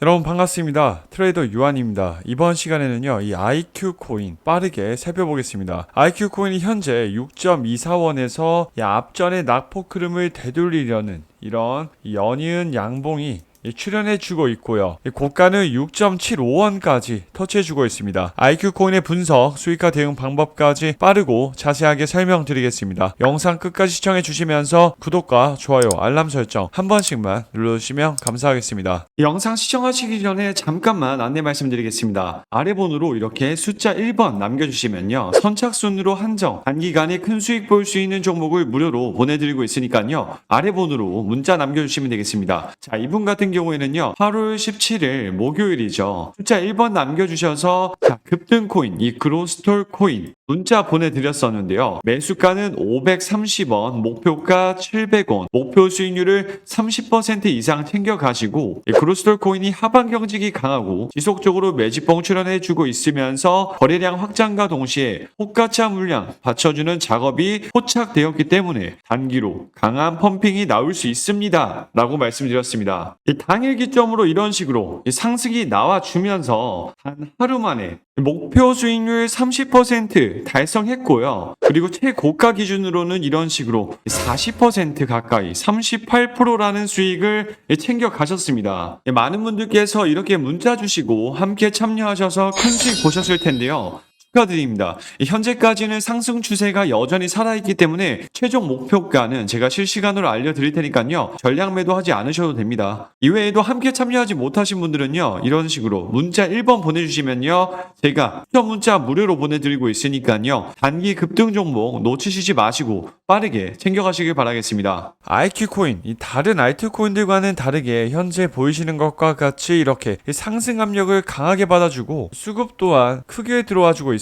여러분 반갑습니다. 트레이더 유한입니다. 이번 시간에는요, 이 IQ 코인 빠르게 살펴보겠습니다. IQ 코인이 현재 6.24원에서 앞전의 낙폭 흐름을 되돌리려는 이런 연이은 양봉이 출현해주고 있고요. 이 고가는 6.75원까지 터치해주고 있습니다. IQ 코인의 분석, 수익화 대응 방법까지 빠르고 자세하게 설명드리겠습니다. 영상 끝까지 시청해 주시면서 구독과 좋아요, 알람 설정 한 번씩만 눌러주시면 감사하겠습니다. 영상 시청하시기 전에 잠깐만 안내 말씀드리겠습니다. 아래 번호로 이렇게 숫자 1번 남겨주시면요. 선착순으로 한정, 단기간에 큰 수익 볼 수 있는 종목을 무료로 보내드리고 있으니까요. 아래 번호로 문자 남겨주시면 되겠습니다. 자, 이분 같은 경우 에는요. 8월 17일 목요일이죠. 숫자 1번 남겨주셔서 자, 급등 코인, 이 그로스톨 코인 문자 보내드렸었는데요. 매수가는 530원, 목표가 700원, 목표 수익률을 30% 이상 챙겨가시고 이 그로스톨 코인이 하반 경직이 강하고 지속적으로 매집봉 출현해주고 있으면서 거래량 확장과 동시에 호가차 물량 받쳐주는 작업이 포착되었기 때문에 단기로 강한 펌핑이 나올 수 있습니다. 라고 말씀드렸습니다. 이 당일 기점으로 이런 식으로 이 상승이 나와주면서 단 하루 만에 목표 수익률 30% 달성했고요. 그리고 최고가 기준으로는 이런 식으로 40% 가까이 38%라는 수익을 챙겨 가셨습니다. 많은 분들께서 이렇게 문자 주시고 함께 참여하셔서 큰 수익 보셨을 텐데요. 축하드립니다. 현재까지는 상승 추세가 여전히 살아있기 때문에 최종 목표가는 제가 실시간으로 알려드릴 테니까요. 전량 매도하지 않으셔도 됩니다. 이외에도 함께 참여하지 못하신 분들은요. 이런 식으로 문자 1번 보내주시면요. 제가 추천 문자 무료로 보내드리고 있으니까요. 단기 급등 종목 놓치시지 마시고 빠르게 챙겨가시길 바라겠습니다. IQ 코인, 이 다른 알트코인들과는 다르게 현재 보이시는 것과 같이 이렇게 상승 압력을 강하게 받아주고 수급 또한 크게 들어와주고 있습니다.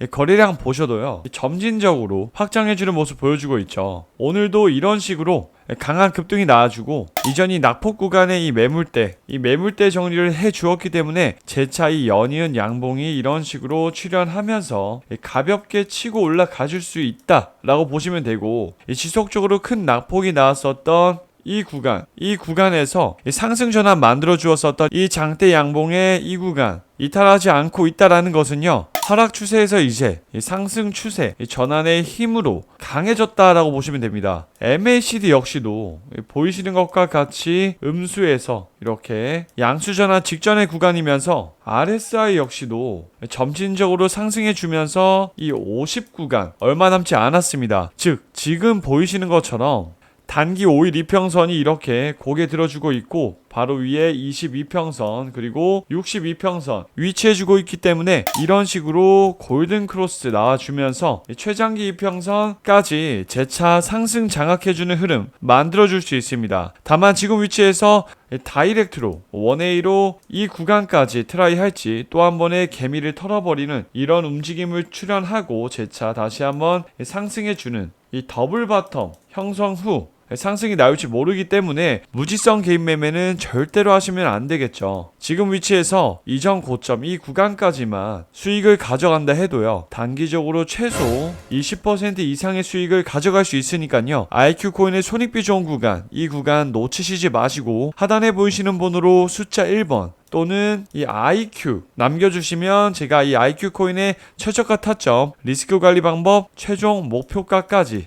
이 거래량 보셔도요. 이 점진적으로 확장해주는 모습 보여주고 있죠. 오늘도 이런 식으로 강한 급등이 나와주고 이전이 낙폭 구간의 이 매물대 이 매물대 정리를 해 주었기 때문에 재차 이 연이은 양봉이 이런 식으로 출현하면서 가볍게 치고 올라가 줄 수 있다라고 보시면 되고 이 지속적으로 큰 낙폭이 나왔었던 이 구간, 이 구간에서 이 상승 전환 만들어 주었었던 이 장대 양봉의 이 구간 이탈하지 않고 있다라는 것은요. 하락 추세에서 이제 이 상승 추세, 이 전환의 힘으로 강해졌다라고 보시면 됩니다. MACD 역시도 이 보이시는 것과 같이 음수에서 이렇게 양수 전환 직전의 구간이면서 RSI 역시도 점진적으로 상승해 주면서 이 50 구간 얼마 남지 않았습니다. 즉 지금 보이시는 것처럼 단기 5일 이평선이 이렇게 고개 들어주고 있고 바로 위에 22평선 그리고 62평선 위치해주고 있기 때문에 이런 식으로 골든 크로스 나와주면서 최장기 이평선까지 재차 상승 장악해주는 흐름 만들어줄 수 있습니다. 다만 지금 위치에서 다이렉트로 원웨이로 이 구간까지 트라이 할지 또 한 번의 개미를 털어버리는 이런 움직임을 출현하고 재차 다시 한번 상승해주는 이 더블 바텀 형성 후 상승이 나올지 모르기 때문에 무지성 개인 매매는 절대로 하시면 안 되겠죠. 지금 위치에서 이전 고점 이 구간까지만 수익을 가져간다 해도요. 단기적으로 최소 20% 이상의 수익을 가져갈 수 있으니까요. IQ 코인의 손익비 좋은 구간 이 구간 놓치시지 마시고 하단에 보이시는 번호로 숫자 1번 또는 이 IQ 남겨주시면 제가 이 IQ 코인의 최저가 타점, 리스크 관리 방법, 최종 목표가까지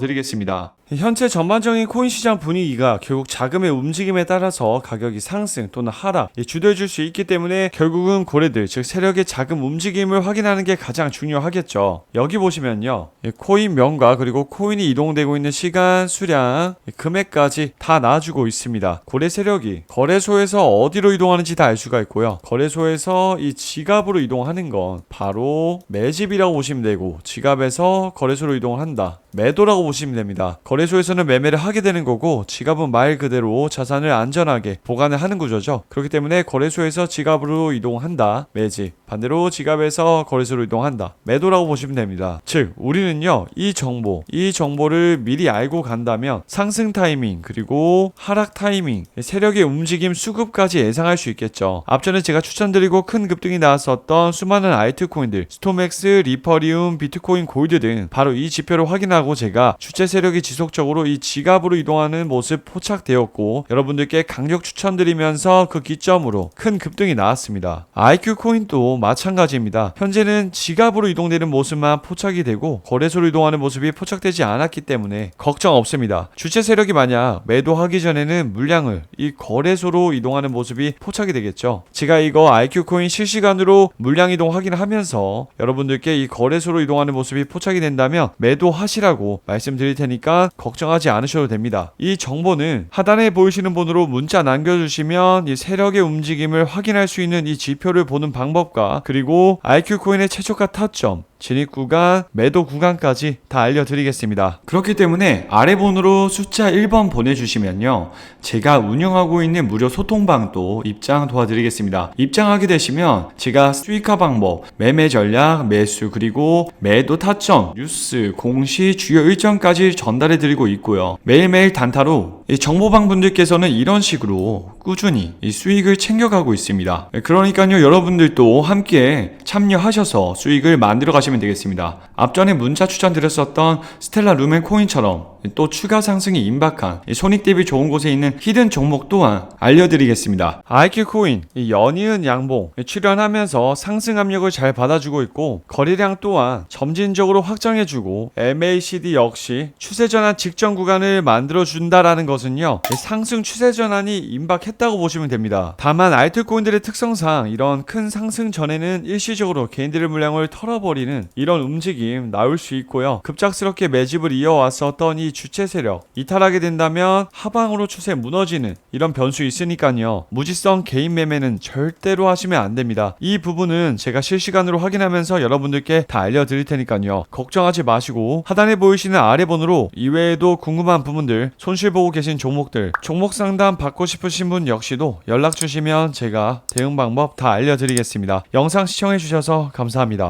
도와드리겠습니다. 현재 전반적인 코인 시장 분위기가 결국 자금의 움직임에 따라서 가격이 상승 또는 하락 예, 주도해 줄 수 있기 때문에 결국은 고래들 즉 세력의 자금 움직임을 확인하는 게 가장 중요하겠죠. 여기 보시면요. 예, 코인 명과 그리고 코인이 이동되고 있는 시간, 수량, 예, 금액까지 다 나와주고 있습니다. 고래 세력이 거래소에서 어디로 이동하는지 다 알 수가 있고요. 거래소에서 이 지갑으로 이동하는 건 바로 매집이라고 보시면 되고 지갑에서 거래소로 이동한다. 매도라고 보시면 됩니다. 거래소에서는 매매를 하게 되는 거고 지갑은 말 그대로 자산을 안전하게 보관을 하는 구조죠. 그렇기 때문에 거래소에서 지갑으로 이동한다. 매집. 반대로 지갑에서 거래소로 이동한다. 매도라고 보시면 됩니다. 즉, 우리는요, 이 정보, 이 정보를 미리 알고 간다면 상승 타이밍, 그리고 하락 타이밍, 세력의 움직임 수급까지 예상할 수 있겠죠. 앞전에 제가 추천드리고 큰 급등이 나왔었던 수많은 알트코인들, 스토맥스, 리퍼리움, 비트코인, 골드 등 바로 이 지표를 확인하고 제가 주체 세력이 지속적으로 이 지갑으로 이동하는 모습 포착되었고 여러분들께 강력 추천드리면서 그 기점으로 큰 급등이 나왔습니다. IQ 코인도 마찬가지입니다. 현재는 지갑으로 이동되는 모습만 포착이 되고 거래소로 이동하는 모습이 포착되지 않았기 때문에 걱정 없습니다. 주체 세력이 만약 매도하기 전에는 물량을 이 거래소로 이동하는 모습이 포착이 되겠죠. 제가 이거 IQ 코인 실시간으로 물량 이동 확인하면서 여러분들께 이 거래소로 이동하는 모습이 포착이 된다면 매도하시라고 말씀 드릴 테니까 걱정하지 않으셔도 됩니다. 이 정보는 하단에 보이시는 번호로 문자 남겨주시면 이 세력의 움직임을 확인할 수 있는 이 지표를 보는 방법과 그리고 IQ 코인의 최초가 타점 진입 구간, 매도 구간까지 다 알려드리겠습니다. 그렇기 때문에 아래 번호로 숫자 1번 보내주시면요. 제가 운영하고 있는 무료 소통방도 입장 도와드리겠습니다. 입장하게 되시면 제가 수익화 방법, 매매 전략, 매수, 그리고 매도 타점, 뉴스, 공시, 주요 일정까지 전달해드리고 있고요. 매일매일 단타로 이 정보방 분들께서는 이런 식으로 꾸준히 이 수익을 챙겨가고 있습니다. 그러니까요, 여러분들도 함께 참여하셔서 수익을 만들어 가시면 되겠습니다. 앞전에 문자 추천드렸었던 스텔라 루멘 코인처럼 또 추가 상승이 임박한 이 손익 대비 좋은 곳에 있는 히든 종목 또한 알려드리겠습니다. IQ 코인 이 연이은 양봉 출연하면서 상승 압력을 잘 받아주고 있고 거래량 또한 점진적으로 확장해주고 MACD 역시 추세 전환 직전 구간을 만들어준다라는 것은요 이 상승 추세 전환이 임박했다고 보시면 됩니다. 다만 알트코인들의 특성상 이런 큰 상승 전에는 일시적으로 개인들의 물량을 털어버리는 이런 움직임 나올 수 있고요. 급작스럽게 매집을 이어왔었던 이 주체 세력 이탈하게 된다면 하방으로 추세 무너지는 이런 변수 있으니까요. 무지성 개인 매매는 절대로 하시면 안 됩니다. 이 부분은 제가 실시간으로 확인하면서 여러분들께 다 알려드릴 테니까요. 걱정하지 마시고 하단에 보이시는 아래 번호로 이외에도 궁금한 부분들 손실 보고 계신 종목들 종목 상담 받고 싶으신 분 역시도 연락 주시면 제가 대응 방법 다 알려드리겠습니다. 영상 시청해 주셔서 감사합니다.